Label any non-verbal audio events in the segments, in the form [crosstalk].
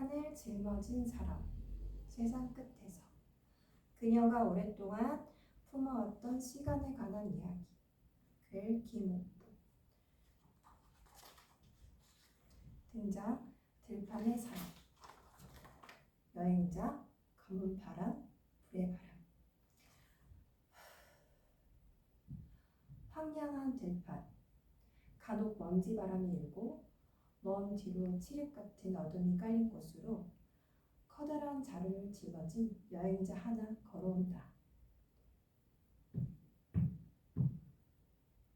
시간을 짊어진 사람. 세상 끝에서. 그녀가 오랫동안 품어왔던 시간에 관한 이야기. 글 김옥부. 등장 들판의 사람. 여행자 검은 바람 불의 바람. 황량한 들판. 간혹 먼지 바람이 일고 먼 뒤로 칠흑 같은 어둠이 깔린 곳으로 커다란 자루를 짊어진 여행자 하나 걸어온다.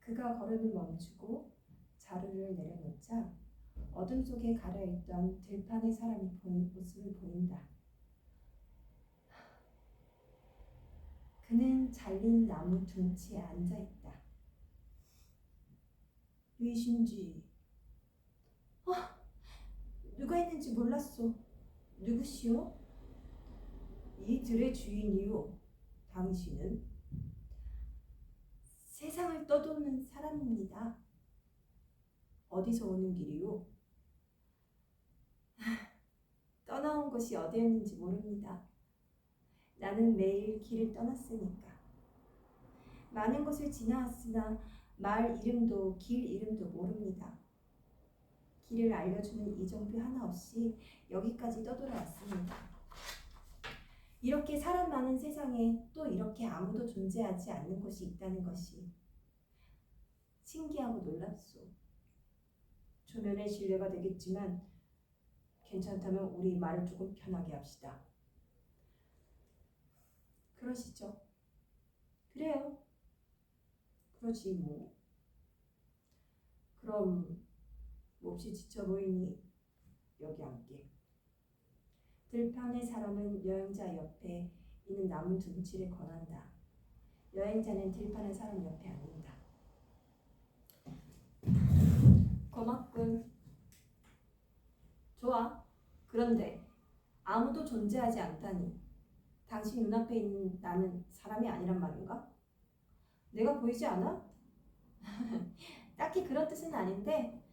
그가 걸음을 멈추고 자루를 내려놓자 어둠 속에 가려있던 들판의 사람이 보인 모습을 보인다. 그는 잘린 나무 둔치에 앉아 있다. 누이신지 아, 누가 있는지 몰랐소. 누구시오? 이 들의 주인이요. 당신은 세상을 떠도는 사람입니다. 어디서 오는 길이요? 하, 떠나온 곳이 어디였는지 모릅니다. 나는 매일 길을 떠났으니까. 많은 곳을 지나왔으나 마을 이름도 길 이름도 모릅니다. 길을 알려주는 이정표 하나 없이 여기까지 떠돌아왔습니다. 이렇게 사람 많은 세상에 또 이렇게 아무도 존재하지 않는 곳이 있다는 것이 신기하고 놀랍소. 초면에 신뢰가 되겠지만 괜찮다면 우리 말을 조금 편하게 합시다. 그러시죠. 그래요. 그러지 뭐. 그럼 몹시 지쳐 보이니 여기 앉게. 들판의 사람은 여행자 옆에 있는 나무 둔치를 권한다. 여행자는 들판의 사람 옆에 앉는다. 고맙군. 좋아. 그런데 아무도 존재하지 않다니. 당신 눈앞에 있는 나는 사람이 아니란 말인가? 내가 보이지 않아? [laughs] 딱히 그런 뜻은 아닌데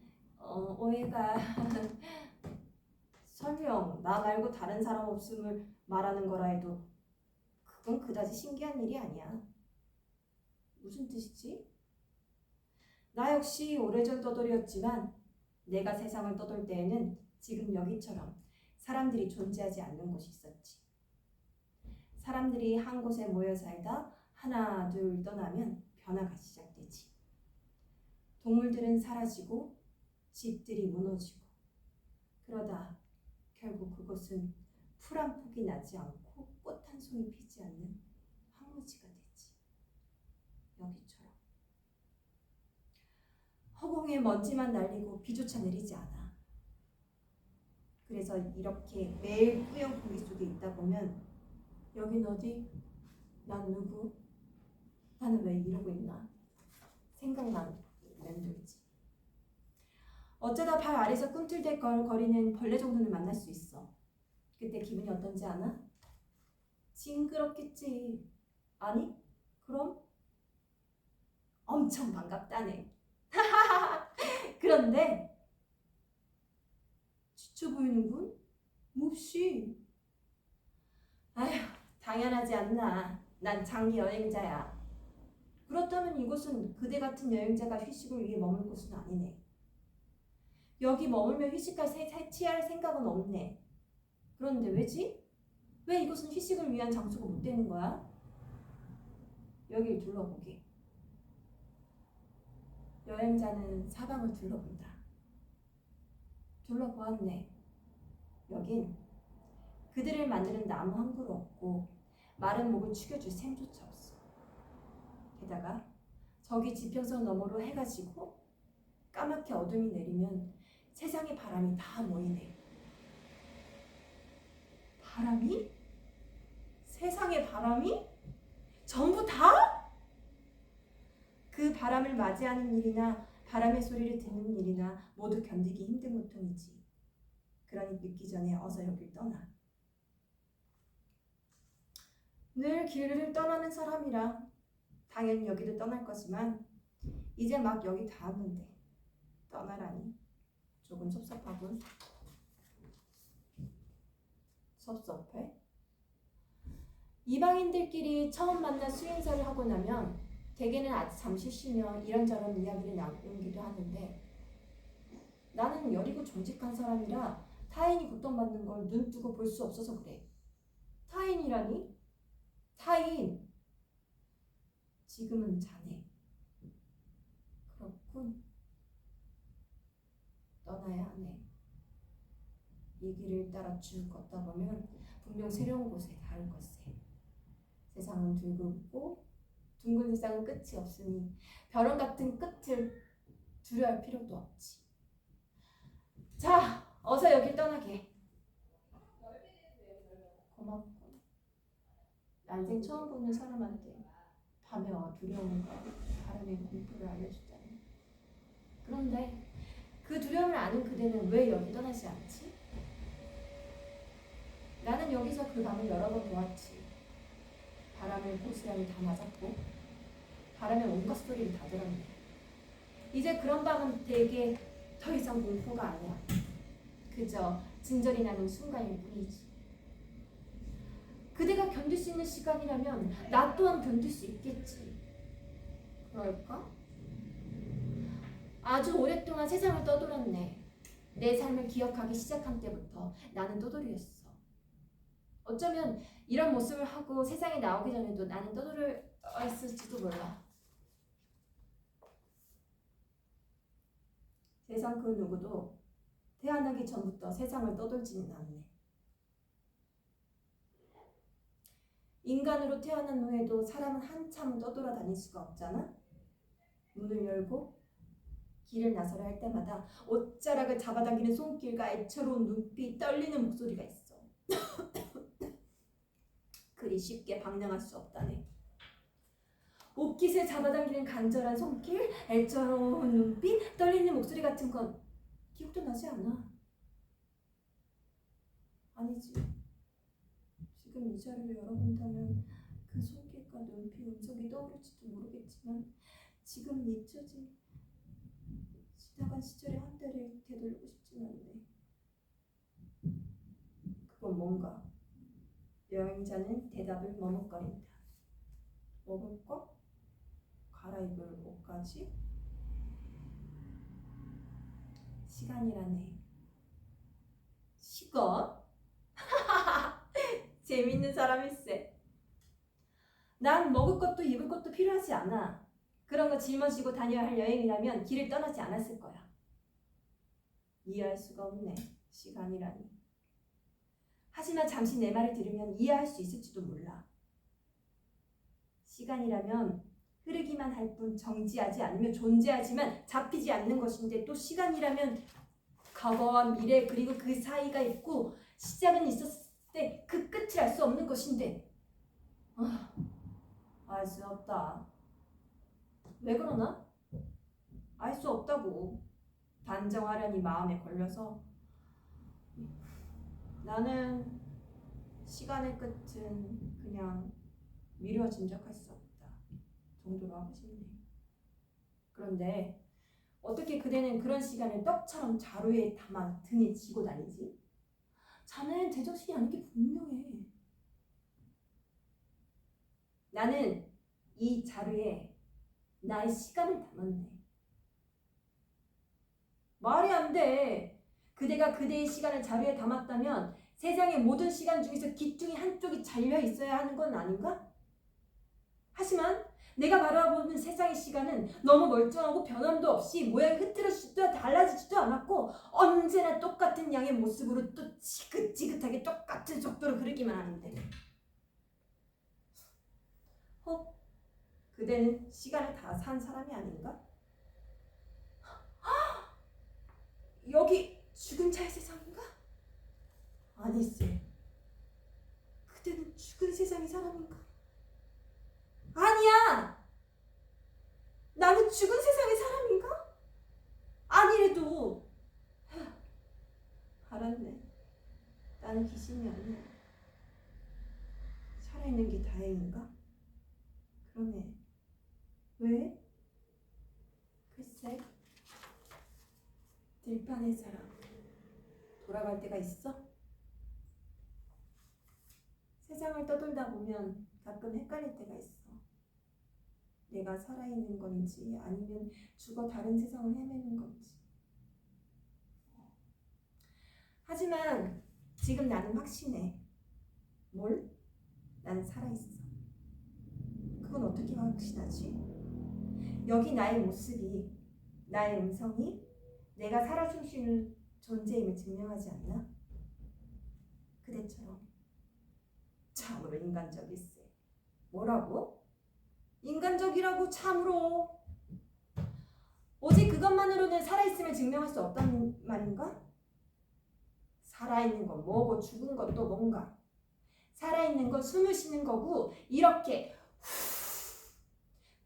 어, 오해가 [laughs] 설령 나 말고 다른 사람 없음을 말하는 거라 해도 그건 그다지 신기한 일이 아니야. 무슨 뜻이지? 나 역시 오래전 떠돌이었지만 내가 세상을 떠돌 때에는 지금 여기처럼 사람들이 존재하지 않는 곳이 있었지. 사람들이 한 곳에 모여 살다 하나 둘 떠나면 변화가 시작되지. 동물들은 사라지고 집들이 무너지고 그러다 결국 그곳은 풀 한 폭이 나지 않고 꽃 한 송이 피지 않는 황무지가 되지. 여기처럼. 허공에 먼지만 날리고 비조차 내리지 않아. 그래서 이렇게 매일 뿌연 공기 속에 있다 보면 여긴 어디? 난 누구? 나는 왜 이러고 있나? 생각만. 어쩌다 발 아래서 꿈틀댈 걸 거리는 벌레 정도는 만날 수 있어. 그때 기분이 어떤지 아나? 징그럽겠지. 아니? 그럼? 엄청 반갑다네. [laughs] 그런데 지쳐 보이는군? 몹시. 아휴, 당연하지 않나. 난 장기 여행자야. 그렇다면 이곳은 그대 같은 여행자가 휴식을 위해 머물 곳은 아니네. 여기 머물며 휴식할 새, 새- 취할 생각은 없네. 그런데 왜지? 왜 이곳은 휴식을 위한 장소가 못 되는 거야? 여길 둘러보게. 여행자는 사방을 둘러본다. 둘러보았네. 여긴 그들을 만드는 나무 한 그루 없고 마른 목을 축여줄 샘조차 없어. 게다가 저기 지평선 너머로 해가 지고 까맣게 어둠이 내리면 세상의 바람이 다 모이네. 바람이? 세상의 바람이? 전부 다? 그 바람을 맞이하는 일이나 바람의 소리를 듣는 일이나 모두 견디기 힘든 고통이지. 그러니 늦기 전에 어서 여길 떠나. 늘 길을 떠나는 사람이라 당연히 여기도 떠날 거지만 이제 막 여기 다 왔는데 떠나라니 조금 섭섭하군. 섭섭해? 이방인들끼리 처음 만나 수행사를 하고 나면 대개는 아주 잠시 쉬며 이런저런 이야기를 나누기도 하는데 나는 여리고 정직한 사람이라 타인이 고통받는 걸 눈 뜨고 볼 수 없어서 그래. 타인이라니? 타인. 지금은 자네. 그렇군. 떠나야 하네. 이 길을 따라 쭉 걷다 보면 분명 새로운 곳에 닿을 것세. 세상은 둥글고 둥근 세상은 끝이 없으니 벼랑 같은 끝을 두려워할 필요도 없지. 자, 어서 여길 떠나게. 고맙고. 난생 처음 보는 사람한테 밤에 와 두려움과 바람의 공포를 알려주다니. 그런데 그 두려움을 아는 그대는 왜 여기 떠나지 않지? 나는 여기서 그 밤을 여러 번 보았지. 바람을 고스란히 다 맞았고 바람의 온갖 소리를 다 들었네. 이제 그런 밤은 대개 더 이상 공포가 아니야. 그저 진절이 나는 순간일 뿐이지. 그대가 견딜 수 있는 시간이라면 나 또한 견딜 수 있겠지. 그럴까? 아주 오랫동안 세상을 떠돌았네. 내 삶을 기억하기 시작한 때부터 나는 떠돌이였어. 어쩌면 이런 모습을 하고 세상에 나오기 전에도 나는 떠돌이었을지도 몰라. 세상 그 누구도 태어나기 전부터 세상을 떠돌지는 않네. 인간으로 태어난 후에도 사람은 한참 떠돌아 다닐 수가 없잖아. 문을 열고 길을 나서려 할 때마다 옷자락을 잡아당기는 손길과 애처로운 눈빛, 떨리는 목소리가 있어. [coughs] 그리 쉽게 방랑할 수 없다네. 옷깃을 잡아당기는 간절한 손길, 애처로운 눈빛, 떨리는 목소리 같은 건 기억도 나지 않아. 아니지. 지금 이 자리를 열어본다면 그 손길과 눈빛, 음성이 떠오를지도 모르겠지만 지금은 잊혀진 지나간 시절의 한때를 되돌리고 싶진 않네. 그건 뭔가 여행자는 대답을 머뭇거린다. 먹을 거? 갈아입을 옷까지? 시간이라네. 시간? [laughs] 재밌는 사람일세. 난 먹을 것도 입을 것도 필요하지 않아. 그런 거 짊어지고 다녀야 할 여행이라면 길을 떠나지 않았을 거야. 이해할 수가 없네. 시간이라니. 하지만 잠시 내 말을 들으면 이해할 수 있을지도 몰라. 시간이라면 흐르기만 할 뿐 정지하지 않으며 존재하지만 잡히지 않는 것인데 또 시간이라면 과거와 미래 그리고 그 사이가 있고 시작은 있었을 때 그 끝을 알 수 없는 것인데 아, 알 수 없다. 왜 그러나? 알 수 없다고 단정하려니 마음에 걸려서 나는 시간의 끝은 그냥 미루어 짐작할 수 없다 정도로 하고 싶네. 그런데 어떻게 그대는 그런 시간을 떡처럼 자루에 담아 등에 지고 다니지? 자네는 제정신이 아닌 게 분명해. 나는 이 자루에 나의 시간을 담았네. 말이 안 돼. 그대가 그대의 시간을 자루에 담았다면 세상의 모든 시간 중에서 기둥이 한쪽이 잘려 있어야 하는 건 아닌가? 하지만 내가 바라보는 세상의 시간은 너무 멀쩡하고 변함도 없이 모양이 흐트러지지도 달라지지도 않았고 언제나 똑같은 양의 모습으로 또 지긋지긋하게 똑같은 속도로 흐르기만 하는데 혹 그대는 시간을 다 산 사람이 아닌가? [gasps] 여기 죽은 자의 세상인가? 아니지. 그대는 죽은 세상의 사람인가? 아니야! 나는 죽은 세상의 사람인가? 아니래도. 알았네. 나는 귀신이 아니야. 살아있는 게 다행인가? 그러네. 왜? 글쎄. 들판의 사람. 돌아갈 때가 있어? 세상을 떠돌다 보면 가끔 헷갈릴 때가 있어. 내가 살아있는 건지 아니면 죽어 다른 세상을 헤매는 건지. 하지만 지금 나는 확신해. 뭘? 나는 살아있어. 그건 어떻게 확신하지? 여기 나의 모습이, 나의 음성이 내가 살아 숨쉬는 존재임을 증명하지 않나? 그대처럼. 참으로 인간적일세. 뭐라고? 인간적이라고 참으로. 오직 그것만으로는 살아있음을 증명할 수 없다는 말인가? 살아있는 건 뭐고 죽은 건 또 뭔가? 살아있는 건 숨을 쉬는 거고 이렇게 후,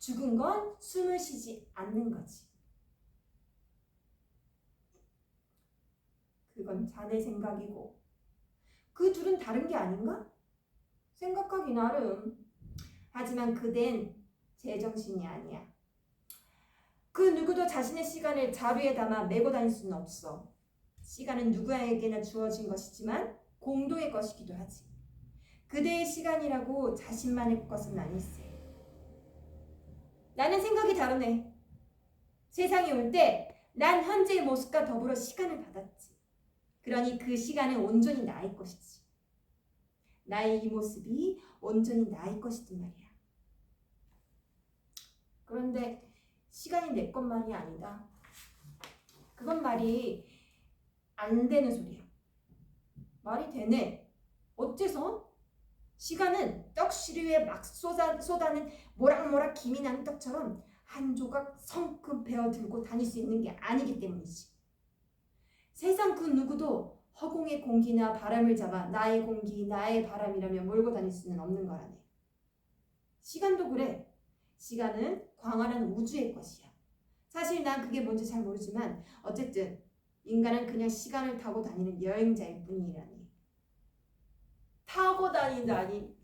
죽은 건 숨을 쉬지 않는 거지. 그건 자네 생각이고 그 둘은 다른 게 아닌가? 생각하기 나름. 하지만 그댄 제정신이 아니야. 그 누구도 자신의 시간을 자루에 담아 메고 다닐 수는 없어. 시간은 누구에게나 주어진 것이지만 공동의 것이기도 하지. 그대의 시간이라고 자신만의 것은 아닐세. 나는 생각이 다르네. 세상에 올 때 난 현재의 모습과 더불어 시간을 받았지. 그러니 그 시간은 온전히 나의 것이지. 나의 이 모습이 온전히 나의 것이든 말이야. 그런데 시간이 내 것만이 아니다. 그건 말이 안 되는 소리야. 말이 되네. 어째서? 시간은 떡시루에 막 쏟아, 쏟아는 모락모락 김이 난 떡처럼 한 조각 성큼 베어 들고 다닐 수 있는 게 아니기 때문이지. 세상 그 누구도 허공의 공기나 바람을 잡아 나의 공기, 나의 바람이라며 몰고 다닐 수는 없는 거라네. 시간도 그래. 시간은 광활한 우주의 것이야. 사실 난 그게 뭔지 잘 모르지만 어쨌든 인간은 그냥 시간을 타고 다니는 여행자일 뿐이라니. 타고 다닌다니.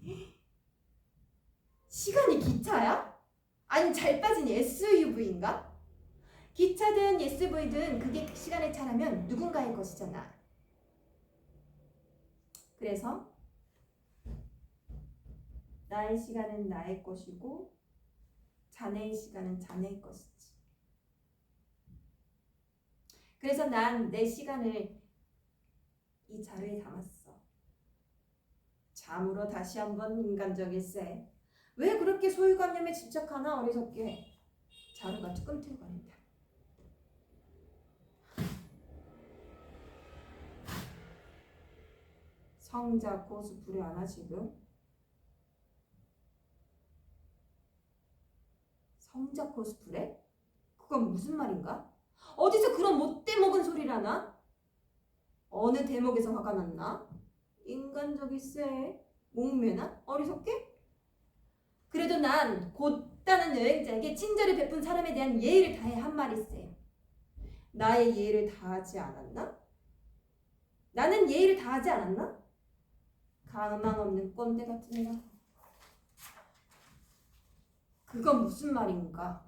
시간이 기차야? 아니 잘 빠진 SUV인가? 기차든 SUV든 그게 시간의 차라면 누군가의 것이잖아. 그래서 나의 시간은 나의 것이고 자네의 시간은 자네의 것이지. 그래서 난 내 시간을 이 자루에 담았어. 참으로 다시 한번 인간적일세. 왜 그렇게 소유관념에 집착하나 어리석게. 자루가 뚜끔틀거린다. 성자 코스프레 하나 지금? 성자 코스프레? 그건 무슨 말인가? 어디서 그런 못돼 먹은 소리를 하나? 어느 대목에서 화가 났나? 인간적일세. 목매나? 어리석게? 그래도 난 곧다는 여행자에게 친절을 베푼 사람에 대한 예의를 다해 한 말일세. 나의 예의를 다하지 않았나? 나는 예의를 다하지 않았나? 가망 없는 꼰대 같은 년. 그건 무슨 말인가?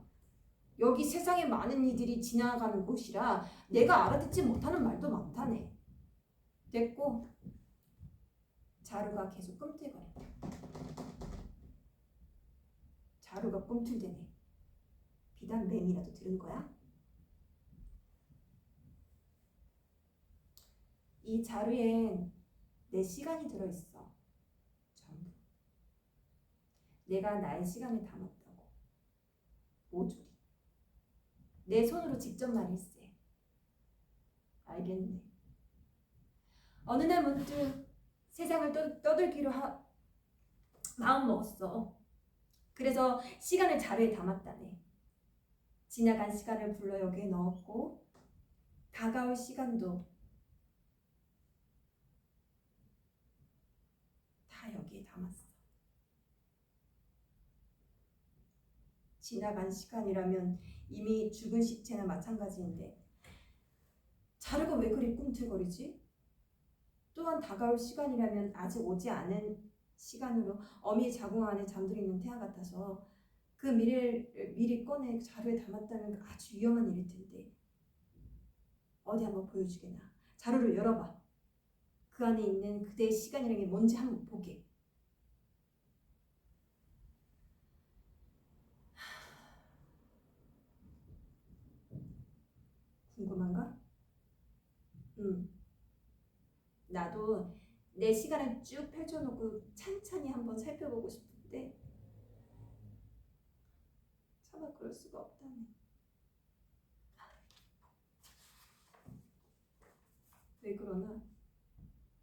여기 세상에 많은 이들이 지나가는 곳이라 내가 알아듣지 못하는 말도 많다네. 됐고 자루가 계속 꿈틀거린다. 자루가 꿈틀대네. 비단 램이라도 들은 거야? 이 자루엔 내 시간이 들어있어. 전부. 내가 나의 시간을 담았다고. 모조리. 내 손으로 직접 말일세. 알겠네. 어느 날 문득 세상을 떠, 떠들기로 하, 마음 먹었어. 그래서 시간을 자루에 담았다네. 지나간 시간을 불러 여기에 넣었고 다가올 시간도 다 여기에 담았어. 지나간 시간이라면 이미 죽은 시체나 마찬가지인데 자루가 왜 그리 꿈틀거리지? 또한 다가올 시간이라면 아직 오지 않은 시간으로 어미의 자궁 안에 잠들어 있는 태아 같아서 그 미래를 미리 꺼내 자루에 담았다면 그 아주 위험한 일일 텐데. 어디 한번 보여주게나 자루를 열어봐. 그 안에 있는 그대의 시간이라는 게 뭔지 한번 보게. 궁금한가? 응. 나도 내 시간을 쭉 펼쳐놓고 찬찬히 한번 살펴보고 싶은데 차마 그럴 수가 없다네. 왜 그러나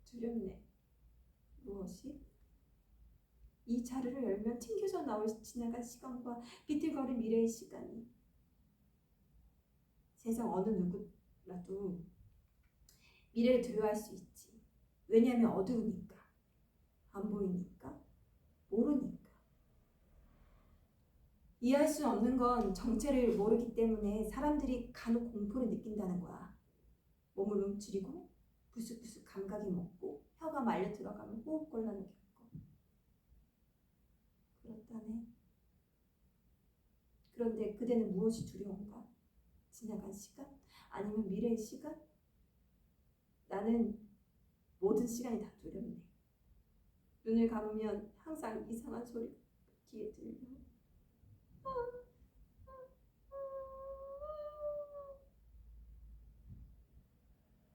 두렵네. 무엇이? 이 자루를 열면 튕겨져 나올 지나간 시간과 비틀거린 미래의 시간이 세상 어느 누구라도 미래를 두려워할 수 있지. 왜냐하면 어두우니까, 안 보이니까, 모르니까. 이해할 수 없는 건 정체를 모르기 때문에 사람들이 간혹 공포를 느낀다는 거야. 몸을 움츠리고 부스부스 감각이 먹고 혀가 말려 들어가면 호흡곤란을 겪고. 그렇다네. 그런데 그대는 무엇이 두려운가? 지나간 시간? 아니면 미래의 시간? 나는 모든 시간이 다 두렵네. 눈을 감으면 항상 이상한 소리가 귀에 들려.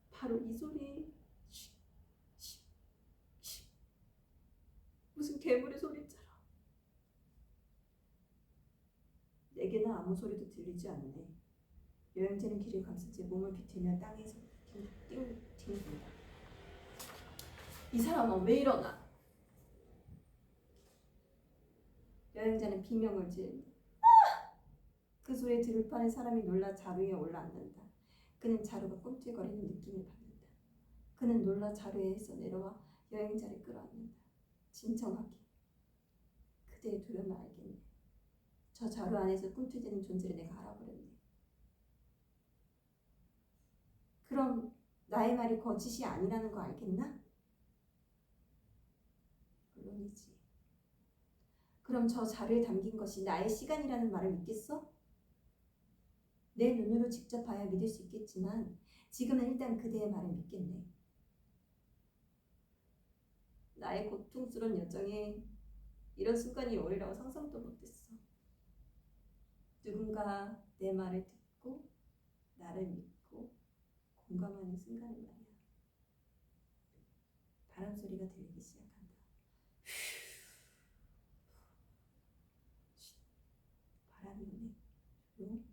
바로 이 소리. 무슨 괴물의 소리처럼. 내게는 아무 소리도 들리지 않네. 여행자는 길을 채 몸을 비틀며 땅에서 띵띵 튕긴다. 이 사람은 왜 이러나? 여행자는 비명을 지른다. 아! 그 소리에 들판에 사람이 놀라 자루 위에 올라앉는다. 그는 자루가 꿈틀거리는 느낌을 받는다. 그는 놀라 자루에서 내려와 여행자를 끌어안는다. 진정하게. 그대의 두려움을 알겠네. 저 자루 안에서 꿈틀대는 존재를 내가 알아버렸네. 그럼 나의 말이 거짓이 아니라는 거 알겠나? 물론이지. 그럼 저 자료에 담긴 것이 나의 시간이라는 말을 믿겠어? 내 눈으로 직접 봐야 믿을 수 있겠지만 지금은 일단 그대의 말을 믿겠네. 나의 고통스러운 여정에 이런 순간이 오리라고 상상도 못했어. 누군가 내 말을 듣고 나를 믿고 공감하는 순간이 말이야. 바람 소리가 들리기 시작한다. 쉿. 오네. 조용.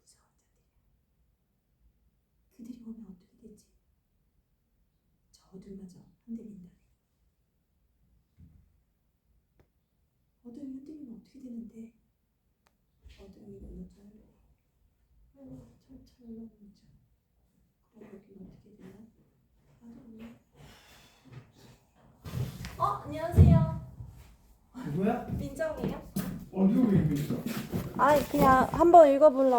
무서운 자들이야. 그들이 오면 어떻게 되지? 저 어둠마저 흔들린다네. 어둠이 흔들리면 어떻게 되는데? 어둠이 무너져요. 아이고, 철철 넘어져. 그럼 여기는 어떻게 되나? 나도 몰라. 어, 안녕하세요. 누구야? 민정이에요. 어디 오고 있어? 아, 그냥 한번 읽어보려고.